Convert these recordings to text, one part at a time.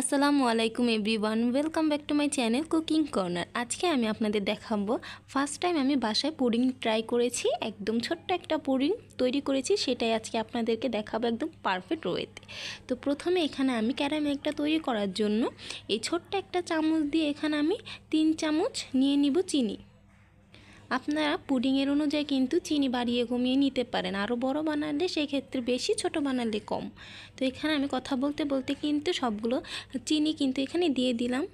আসসালামু আলাইকুম everyone welcome back to my channel cooking corner আজকে আমি আপনাদের দেখাবো ফার্স্ট টাইম আমি বাসায় পুডিং ট্রাই করেছি, একদম ছোট্ট একটা পুডিং তৈরি করেছি, সেটাই আজকে আপনাদেরকে দেখাবো একদম পারফেক্ট ওয়েতে তো। প্রথমে এখানে আমি ক্যারামেলটা তৈরি করার জন্য, এই ছোট্ট একটা চামচ দিয়ে এখানে আমি তিন চামচ নিয়ে নিব চিনি। আপনারা পুডিংয়ের অনুযায়ী কিন্তু চিনি বাড়িয়ে কমিয়ে নিতে পারেন। আরও বড় বানালে সেক্ষেত্রে বেশি, ছোট বানালে কম। তো এখানে আমি কথা বলতে বলতে কিন্তু সবগুলো চিনি কিন্তু এখানে দিয়ে দিলাম।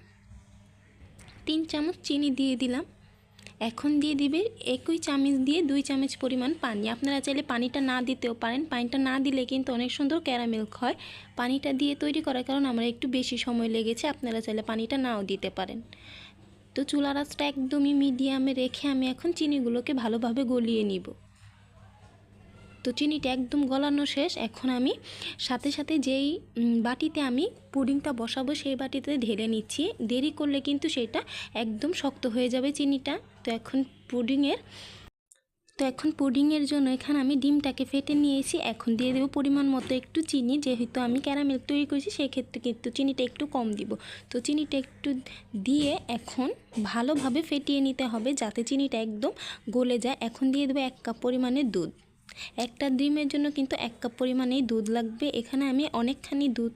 তিন চামচ চিনি দিয়ে দিলাম। এখন দিয়ে দিবে একই চামচ দিয়ে দুই চামচ পরিমাণ পানি। আপনারা চাইলে পানিটা না দিতেও পারেন। পানিটা না দিলে কিন্তু অনেক সুন্দর ক্যারামেল হয় পানিটা দিয়ে তৈরি করার কারণ আমার একটু বেশি সময় লেগেছে। আপনারা চাইলে পানিটা নাও দিতে পারেন। তো চুলার আঁচটা একদমই মিডিয়ামে রেখে আমি এখন চিনিগুলোকে ভালোভাবে গলিয়ে নিব। তো চিনিটা একদম গলানো শেষ। এখন আমি সাথে সাথে যেই বাটিতে আমি পুডিংটা বসাবো সেই বাটিতে ঢেলে নিচ্ছি। দেরি করলে কিন্তু সেটা একদম শক্ত হয়ে যাবে চিনিটা। তো এখন পুডিংয়ের তো এখন পুডিংয়ের জন্য এখানে আমি ডিমটাকে ফেটে নিয়েছি। এখন দিয়ে দেবো পরিমাণ মতো একটু চিনি। যেহেতু আমি ক্যারামেল তৈরি করেছি, সেক্ষেত্রে কিন্তু চিনিটা একটু কম দিব। তো চিনিটা একটু দিয়ে এখন ভালোভাবে ফেটিয়ে নিতে হবে যাতে চিনিটা একদম গলে যায়। এখন দিয়ে দেবো এক কাপ পরিমাণে দুধ। একটা ডিমের জন্য কিন্তু এক কাপ পরিমাণেই দুধ লাগবে। এখানে আমি অনেকখানি দুধ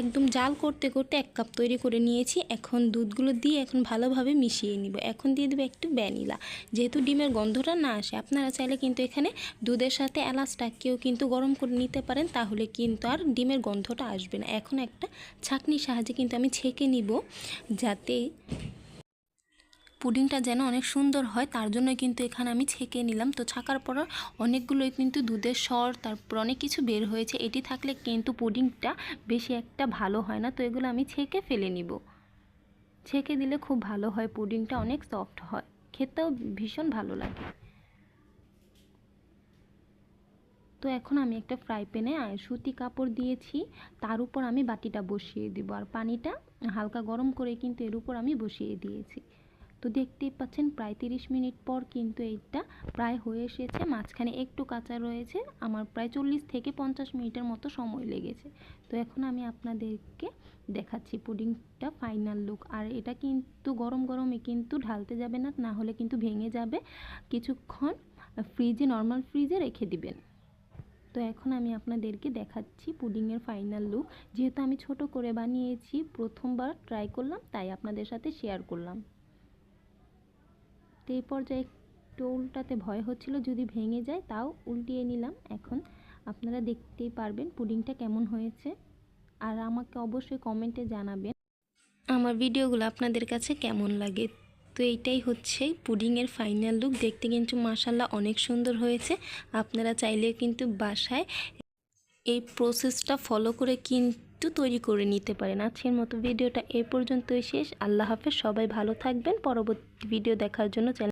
একদম জাল করতে করতে এক কাপ তৈরি করে নিয়েছি। এখন দুধগুলো দিয়ে এখন ভালোভাবে মিশিয়ে নিব। এখন দিয়ে দেবো একটু ভ্যানিলা। যেহেতু ডিমের গন্ধটা না আসে, আপনারা চাইলে কিন্তু এখানে দুধের সাথে এলাচটাকেও কিন্তু গরম করে নিতে পারেন, তাহলে কিন্তু আর ডিমের গন্ধটা আসবে না। এখন একটা ছাঁকনির সাহায্যে কিন্তু আমি ছেঁকে নিব, যাতে পুডিংটা যেন অনেক সুন্দর হয়, তার জন্য কিন্তু এখানে আমি ছেঁকে নিলাম। তো ছাকার পর অনেকগুলোই কিন্তু দুধের স্বর তারপর অনেক কিছু বের হয়েছে। এটি থাকলে কিন্তু পুডিংটা বেশি একটা ভালো হয় না। তো এগুলো আমি ছেঁকে ফেলে নিব। ছেঁকে দিলে খুব ভালো হয়, পুডিংটা অনেক সফট হয়। খেতেও ভীষণ ভালো লাগে। তো এখন আমি একটা ফ্রাই প্যানে সুতি কাপড় দিয়েছি। তার উপর আমি বাটিটা বসিয়ে দিব। আর পানিটা হালকা গরম করে কিন্তু এর উপর আমি বসিয়ে দিয়েছি। তো দেখতেই পাচ্ছেন প্রায় তিরিশ মিনিট পর কিন্তু এইটা প্রায় হয়ে এসেছে। মাঝখানে একটু কাঁচা রয়েছে। আমার প্রায় চল্লিশ থেকে পঞ্চাশ মিনিটের মতো সময় লেগেছে। তো এখন আমি আপনাদেরকে দেখাচ্ছি পুডিংটা ফাইনাল লুক। আর এটা কিন্তু গরম গরমে কিন্তু ঢালতে যাবে না না হলে কিন্তু ভেঙে যাবে। কিছুক্ষণ ফ্রিজে, নর্মাল ফ্রিজে রেখে দিবেন। তো এখন আমি আপনাদেরকে দেখাচ্ছি পুডিংয়ের ফাইনাল লুক। যেহেতু আমি ছোট করে বানিয়েছি, প্রথমবার ট্রাই করলাম, তাই আপনাদের সাথে শেয়ার করলাম। তো এই পর্যায়ে একটু উল্টাতে ভয় হচ্ছিল, যদি ভেঙে যায় তাও উল্টিয়ে নিলাম। এখন আপনারা দেখতেই পারবেন পুডিংটা কেমন হয়েছে। আর আমাকে অবশ্যই কমেন্টে জানাবেন আমার ভিডিওগুলো আপনাদের কাছে কেমন লাগে। তো এইটাই হচ্ছে পুডিংয়ের ফাইনাল লুক দেখতে কিন্তু মাসাল্লাহ অনেক সুন্দর হয়েছে। আপনারা চাইলে কিন্তু বাসায় এই প্রসেসটা ফলো করে কিন্তু তৈরি করে নিতে পারেন। আজকের মতো ভিডিওটা এ পর্যন্তই শেষ। আল্লাহ হাফেজ। সবাই ভালো থাকবেন। পরবর্তী ভিডিও দেখার জন্য চ্যানেল